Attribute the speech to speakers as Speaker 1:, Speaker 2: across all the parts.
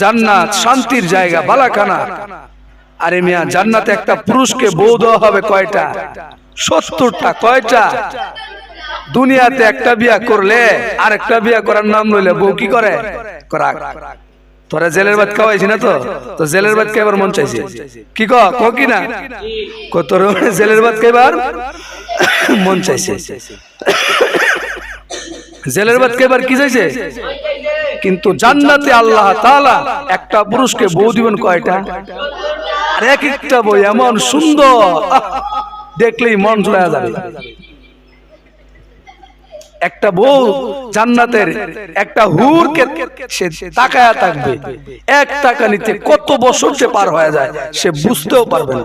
Speaker 1: জান্নাত শান্তির জায়গা বালাখানা। আরে মিয়া জান্নাতে একটা পুরুষকে বউ দেওয়া হবে কয়টা? সত্তরটা কয়টা? দুনিয়াতে একটা বিয়া করলে আর একটা বিয়া করার নাম লইলে বউ কি করে? করা। তোরা জেলের ভাত খাওয়াইছি না তো? তো। জেলের ভাত খাইবার মন চাইছে? কি ক? না? ক তোর জেলের ভাত খাইবার মন চাইছে। জেলের ভাত খাইবার কি চাইছে? কিন্তু জান্নাতে আল্লাহ তাআলা একটা পুরুষকে বউ দিবেন কয়টা? আর এক একটা বই এমন সুন্দর। দেখলেই মন জুড়ে যাবে। একটা বউ জান্নাতের একটা হুরকে সে তাকায়া থাকবে। এক টাকা নিতে কত বছর সে পার হয়ে যায়, সে বুঝতেও পারবে না।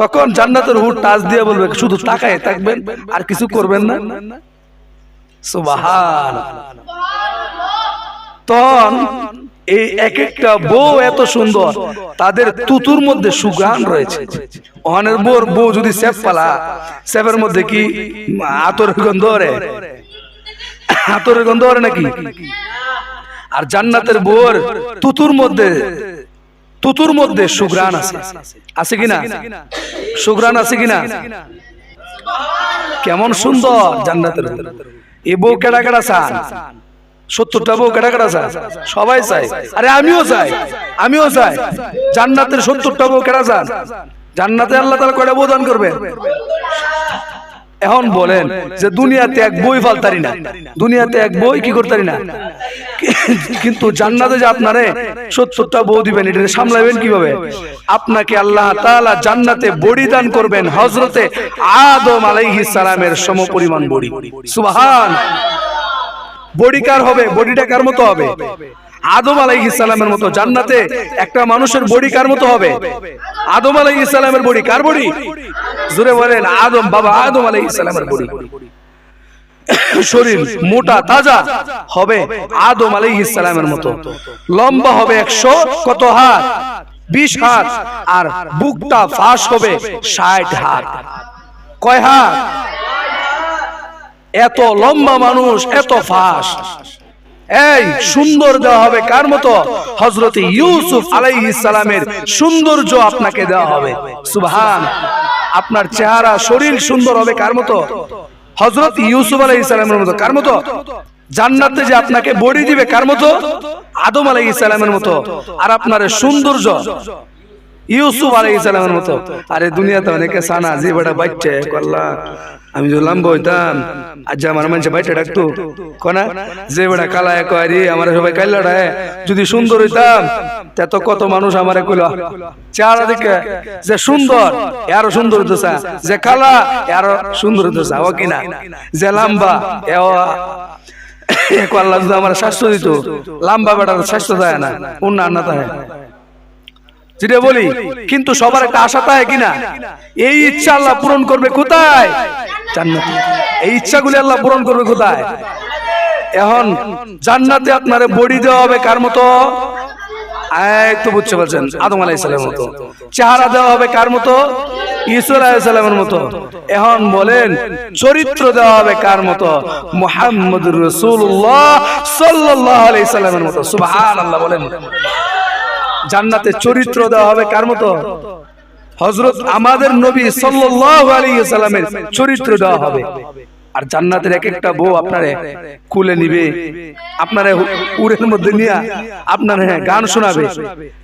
Speaker 1: তখন জান্নাতের হুর টাচ দিয়ে বলবে, শুধু তাকায় থাকবেন আর কিছু করবেন না? সুবাহান তখন এই এক একটা বউ এত সুন্দর, তাদের তুতুর মধ্যে সুগান রয়েছে। অনের বউর বউ যদি সেফ পালা সেফের মধ্যে কি আতর গন্ধ রে? আতরের গন্ধ করে নাকি? আর জান্নাতের বউর তুতুর মধ্যে তুতুর মধ্যে সুগ্রান আছে। আছে কিনা সুগ্রান আছে কিনা কেমন সুন্দর জান্নাতের এ বউ কেডা কেডা চান? সত্তরটা বউ কেডা কেডা চান সবাই চাই আরে আমিও চাই। আমিও চাই। জান্নাতের সত্তরটা বউ কেডা চান। জান্নাতে আল্লাহ তালা কয়টা বউ করবে এখন বলেন যে দুনিয়াতে এক বই ফালতারি না। দুনিয়াতে এক বই কি করতারি না? কিন্তু জান্নাতে যে আপনারে সত্তরটা বউ দিবেন, এটা সামলাবেন কীভাবে? আপনাকে আল্লাহ তাআলা জান্নাতে বড়ি দান করবেন হজরতে আদম আলাইহিস সালামের সমপরিমাণ বড়ি। সুবহান। বডি কার হবে? বডিটা কার মতো হবে? আদম আলাইহিস সালামের মতো জান্নাতে একটা মানুষের বডি কার মতো হবে? আদম আলাইহিস সালামের বডি কার বডি জোরে বলেন আদম বাবা আদম আলাইহিস সালামের বডি শরীর মোটা তাজা হবে আদম আলাইহিস সালামের মতো। লম্বা হবে একশো কত হাত? বিশ হাত। আর বুকটা ফাঁস হবে ষাট হাত। কয় হাত? এত লম্বা মানুষ, এত ফাঁস। এই সুন্দর দেওয়া হবে কার মতো? হজরত ইউসুফ আলাইহিস সালামের সৌন্দর্য আপনাকে দেওয়া হবে। সুবহান। আপনার চেহারা, শরীর সুন্দর হবে কার মতো? হজরত ইউসুফ আলাইহিস সালামের মতো কার মতো? জান্নাতে যে আপনাকে বড়ি দিবে কার মতো? আদম আলাইহিস সালামের মতো। আর আপনার সৌন্দর্য ইউসুফ সালামের মতো। আরে দুনিয়াতে অনেকে সানা যে বেটা বাচ্চা করলা আমি যদি লম্বা হইতাম আজ যে আমার মানুষে বাইটে ডাকতো কোনা? যে বেড়া কালা এক আরে আমার সবাই ডায় যদি সুন্দর হইতাম তা তো কত মানুষ আমারে কইল চেহারা দেখে যে সুন্দর আরও সুন্দর হইতেছে যে কালা আরও সুন্দর হইতেছে ও কিনা যে লম্বা আল্লাহ যদি আমার স্বাস্থ্য দিত লম্বা বেটার স্বাস্থ্য দেয় না উন্নয়ন না। দেয় যেটা বলি, কিন্তু সবার একটা আশা থাকে কিনা? এই ইচ্ছা আল্লাহ পূরণ করবে কোথায়? জান্নাতে। এই ইচ্ছাগুলি আল্লাহ পূরণ করবে কোথায়? এখন জান্নাতে আপনারে বডি দেওয়া হবে কার মতো? এই তো বুঝতে পারছেন, আদম আলাইহিস সালামের মতো। চেহারা দেওয়া হবে কার মতো? ঈশ্বর আলাইহিস সালামের মতো। এখন বলেন, চরিত্র দেওয়া হবে কার মতো? মোহাম্মদ রাসূলুল্লাহ সাল্লাল্লাহু আলাইহি সাল্লামের মতো। সুবহানাল্লাহ বলেন। জান্নাতে চরিত্র দেওয়া হবে কার মতো? হজরত আমাদের নবী সাল্লামের চরিত্র দেওয়া হবে। আর জান্নাতের এক একটা বউ আপনারে কুলে নিবে, আপনারে উড়ের মধ্যে নিয়ে আপনার হ্যাঁ গান শোনাবে।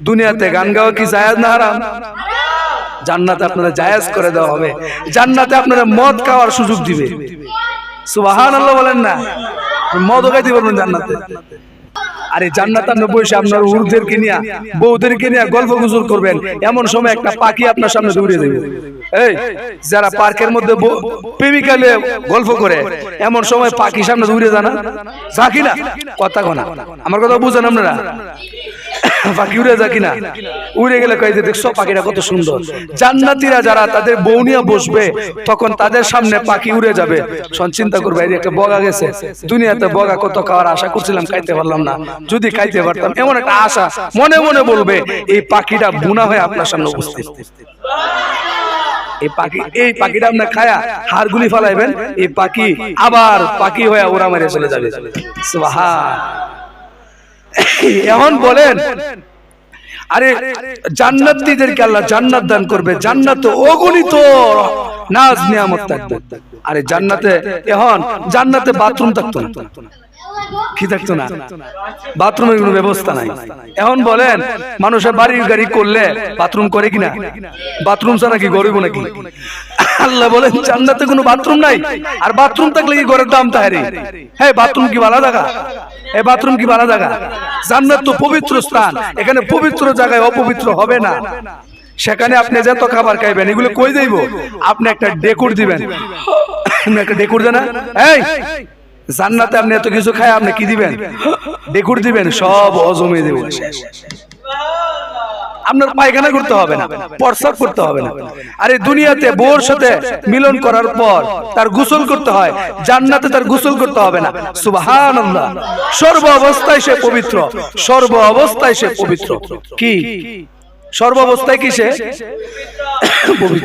Speaker 1: দুনিয়াতে গান গাওয়া কি জায়াজ না হারাম? জান্নাতে আপনারা জায়েজ করে দেওয়া হবে। জান্নাতে আপনারা মদ খাওয়ার সুযোগ দিবে। সুবহানাল্লাহ বলেন না মদ খাইতে পারবেন জান্নাতে। আরে জান্নাতার বসে আপনার উরুদেরকে নিয়ে, বউদেরকে নিয়ে গল্প গুজর করবেন। এমন সময় একটা পাখি আপনার সামনে দৌড়ে দেবে। এই, যারা পার্কের মধ্যে প্রেমিকা নিয়ে গল্প করে, এমন সময় পাখি সামনে দৌড়ে জানা জাকি না কথা কোনা। আমার কথা বুঝেন আপনারা? পাখি উড়ে যা কিনা? উড়ে গেলে কয়ে যে দেখছ পাখিটা কত সুন্দর। জান্নাতীরা যারা তাদের বউ নিয়ে বসবে, তখন তাদের সামনে পাখি উড়ে যাবে। চিন্তা করবে একটা বগা গেছে। দুনিয়াতে বগা কত খাওয়ার আশা করছিলাম, খাইতে পারলাম না। যদি খাইতে পারতাম, এমন একটা আশা মনে মনে বলবে, এই পাখিটা বুনা হয়ে আপনার সামনে উপস্থিত। এই পাখি, এই পাখিটা আপনার খায়া হাড়গুলি ফালাইবেন, এই পাখি আবার পাখি হয়ে ওরা মেরে চলে যাবে। সুবহান। এখন বলেন আরে জান্নাতীদেরকে আল্লাহ জান্নাত দান করবে। জান্নাত তো অগণিত নাজ নিয়ামত থাকবে। আরে জান্নাতে এখন জান্নাতে বাথরুম থাকতো না। কি থাকতো না? বাথরুমের কোনো ব্যবস্থা নাই। এখন বলেন মানুষের বাড়ি গাড়ি করলে বাথরুম করে কিনা? বাথরুম ছাড়া কি গরিব নাকি? আল্লাহ বলেন জান্নাতে কোনো বাথরুম নাই। আর বাথরুম থাকলে কি ঘরের দাম তাহারি? হ্যাঁ বাথরুম কি ভালো জায়গা? এই বাথরুম কি ভালো জায়গা? জান্নাত তো পবিত্র স্থান। এখানে পবিত্র জায়গায় অপবিত্র হবে না। সেখানে আপনি যত খাবার খাইবেন, এগুলো কই যাইব? আপনি একটা ডেকুর দিবেন। আপনি একটা ডেকুর দেন না এই, জান্নাতে আপনি এত কিছু খায়, আপনি কি দিবেন? ডেকুর দিবেন, সব অজমে দেবেন শেষ আপনার পায়খানা করতে হবে না প্রস্রাব করতে হবে না। আরে দুনিয়াতে বোর সাথে মিলন করার পর তার গোসল করতে হয়, জান্নাতে তার গোসল করতে হবে না। সুবহানাল্লাহ। সর্ব অবস্থায় সে পবিত্র, সর্ব অবস্থায় সে পবিত্র। কি? সর্ব অবস্থায় কি সে? পবিত্র।